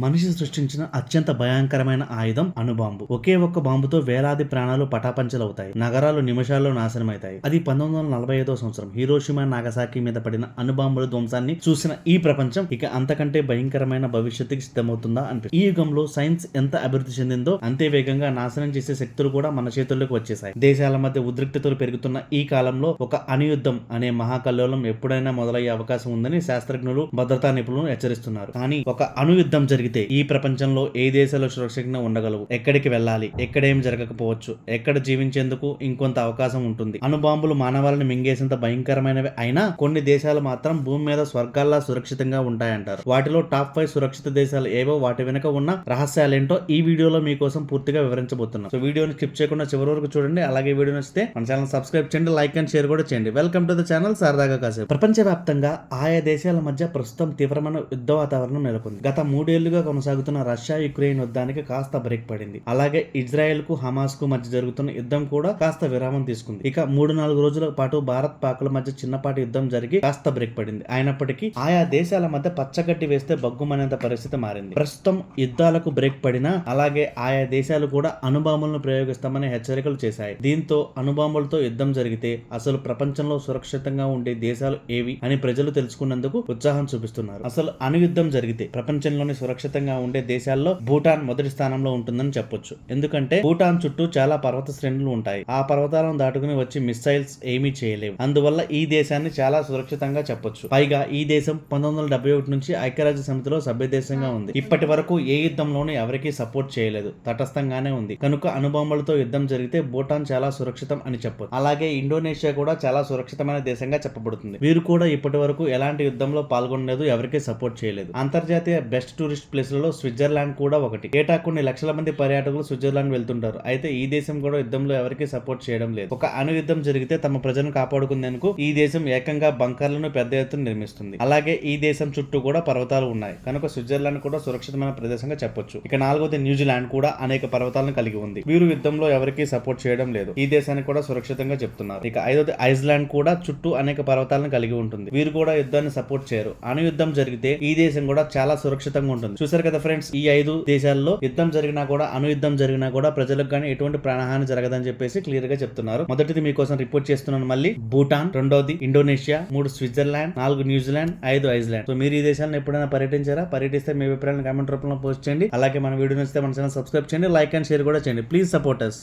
మనిషి సృష్టించిన అత్యంత భయంకరమైన ఆయుధం అణుబాంబు. ఒకే ఒక్క బాంబుతో వేలాది ప్రాణాలు పటాపంచలవుతాయి. నగరాలు నిమిషాల్లో నాశనమవుతాయి అది పంతొమ్మిది వందల నలభై ఐదో సంవత్సరం. హీరోషిమా నాగసాకి మీద పడిన అణుబాంబుల ధ్వంసాన్ని చూసిన ఈ ప్రపంచం ఇక అంతకంటే భయంకరమైన భవిష్యత్తుకి సిద్ధమవుతుందా అనిపి ఈ యుగంలో సైన్స్ ఎంత అభివృద్ధి చెందిందో అంతే వేగంగా నాశనం చేసే శక్తులు కూడా మన చేతుల్లోకి వచ్చేసాయి దేశాల మధ్య ఉద్రిక్తతలు పెరుగుతున్న ఈ కాలంలో ఒక అణుయుద్ధం అనే మహాకల్లోలం ఎప్పుడైనా మొదలయ్యే అవకాశం ఉందని శాస్త్రజ్ఞులు భద్రతా నిపుణులు హెచ్చరిస్తున్నారు. కానీ ఒక అణుయుద్ధం జరిగితే ఈ ప్రపంచంలో ఏ దేశాలు సురక్షితంగా ఉండగలవు? ఎక్కడికి వెళ్ళాలి? ఎక్కడేం జరగకపోవచ్చు? ఎక్కడ జీవించేందుకు ఇంకొంత అవకాశం ఉంటుంది? అణుబాంబులు మానవాళిని మింగేసేంత భయంకరమైనవి అయినా కొన్ని దేశాలు మాత్రం భూమి మీద స్వర్గాల్లా సురక్షితంగా ఉంటాయంటారు. వాటిలో టాప్ ఫైవ్ సురక్షిత దేశాలు ఏవో వాటి వెనుక ఉన్న రహస్యాలేంటో ఈ వీడియోలో మీకోసం పూర్తిగా వివరించబోతున్నాం. సో వీడియోని స్కిప్ చేయకుండా చివరి వరకు చూడండి. అలాగే వీడియో నచ్చితే మన ఛానల్ సబ్స్క్రైబ్ చేయండి లైక్ అండ్ షేర్ కూడా చేయండి. వెల్కమ్ టు ద ఛానల్ సరదాగా కాసేపు. ప్రపంచవ్యాప్తంగా ఆయా దేశాల మధ్య ప్రస్తుతం తీవ్రమైన యుద్ధ వాతావరణం నెలకొంది. గత మూడేళ్ళుగా కొనసాగుతున్న రష్యా యుక్రెయిన్ యుద్ధానికి కాస్త బ్రేక్ పడింది. అలాగే ఇజ్రాయెల్కు హమాస్కు మధ్య జరుగుతున్న యుద్ధం కూడా కాస్త విరామం తీసుకుంది. ఇక మూడు నాలుగు రోజుల పాటు భారత్ పాకుల మధ్య చిన్నపాటి యుద్ధం జరిగి కాస్త బ్రేక్ పడింది. అయినప్పటికీ ఆయా దేశాల మధ్య పచ్చగడ్డి వేస్తే బగ్గుమనేంత పరిస్థితి మారింది. ప్రస్తుతం యుద్ధాలకు బ్రేక్ పడినా అలాగే ఆయా దేశాలు కూడా అణుబాంబులను ప్రయోగిస్తామని హెచ్చరికలు చేశాయి. దీంతో అణుబాంబులతో యుద్ధం జరిగితే అసలు ప్రపంచంలో సురక్షితంగా ఉండే దేశాలు ఏవి అని ప్రజలు తెలుసుకున్నందుకు ఉత్సాహం చూపిస్తున్నారు. అసలు అణుయుద్ధం జరిగితే ప్రపంచంలోని సురక్షితంగా ఉండే దేశాల్లో భూటాన్ మొదటి స్థానంలో ఉంటుందని చెప్పొచ్చు. ఎందుకంటే భూటాన్ చుట్టూ చాలా పర్వత శ్రేణులు ఉంటాయి. ఆ పర్వతాలను దాటుకుని వచ్చి మిసైల్స్ ఏమీ చేయలేవు. అందువల్ల ఈ దేశాన్ని చాలా సురక్షితంగా చెప్పొచ్చు. పైగా ఈ దేశం పంతొమ్మిది వందల డెబ్బై ఒకటి నుంచి ఐక్యరాజ్య సమితిలో సభ్య దేశంగా ఉంది. ఇప్పటి వరకు ఏ యుద్ధంలోనూ ఎవరికీ సపోర్ట్ చేయలేదు. తటస్థంగానే ఉంది. కనుక అణుబాంబులతో యుద్ధం జరిగితే భూటాన్ చాలా సురక్షితం అని చెప్పొచ్చు. అలాగే ఇండోనేషియా కూడా చాలా సురక్షితమైన దేశంగా చెప్పబడుతుంది. వీరు కూడా ఇప్పటి వరకు ఎలాంటి యుద్ధంలో పాల్గొనలేదు ఎవరికీ సపోర్ట్ చేయలేదు. అంతర్జాతీయ బెస్ట్ టూరిస్ట్ ప్లేస్లలో స్విట్జర్లాండ్ కూడా ఒకటి. ఏటా కొన్ని లక్షల మంది పర్యాటకులు స్విట్జర్లాండ్ వెళ్తుంటారు. అయితే ఈ దేశం కూడా యుద్ధంలో ఎవరికి సపోర్ట్ చేయడం లేదు. ఒక అణు యుద్ధం జరిగితే తమ ప్రజలను కాపాడుకునేందుకు ఈ దేశం ఏకంగా బంకర్లను పెద్ద ఎత్తున నిర్మిస్తుంది. అలాగే ఈ దేశం చుట్టూ కూడా పర్వతాలు ఉన్నాయి. కనుక స్విట్జర్లాండ్ కూడా సురక్షితమైన ప్రదేశంగా చెప్పొచ్చు. ఇక నాలుగోది న్యూజిలాండ్ కూడా అనేక పర్వతాలను కలిగి ఉంది. వీరు యుద్ధంలో ఎవరికీ సపోర్ట్ చేయడం లేదు. ఈ దేశాన్ని కూడా సురక్షితంగా చెప్తున్నారు. ఇక ఐదోది ఐస్లాండ్ కూడా చుట్టూ అనేక పర్వతాలను కలిగి ఉంటుంది. వీరు కూడా యుద్ధాన్ని సపోర్ట్ చేయరు. అణు యుద్ధం జరిగితే ఈ దేశం కూడా చాలా సురక్షితంగా ఉంటుంది. చూసారు కదా ఫ్రెండ్స్ ఈ ఐదు దేశాల్లో యుద్ధం జరిగినా కూడా అణు యుద్ధం జరిగినా కూడా ప్రజలకు కానీ ఎటువంటి ప్రాణహాని జరగదని చెప్పేసి క్లియర్గా చెప్తున్నారు. మొదటిది మీకోసం రిపోర్ట్ చేస్తున్నాను మళ్ళీ. భూటాన్ రెండోది ఇండోనేషియా మూడు స్విట్జర్లాండ్ నాలుగు న్యూజిలాండ్ ఐదు ఐస్లాండ్. సో మీరు ఈ దేశాలను ఎప్పుడైనా పర్యటించారా? పర్యటిస్తే మీ అభిప్రాయాలను కామెంట్ రూపంలో పోస్ట్ చేయండి. అలాగే మన వీడియో నచ్చితే మన ఛానల్ సబ్స్క్రైబ్ చేయండి లైక్ అండ్ షేర్ కూడా చేయండి. Please support us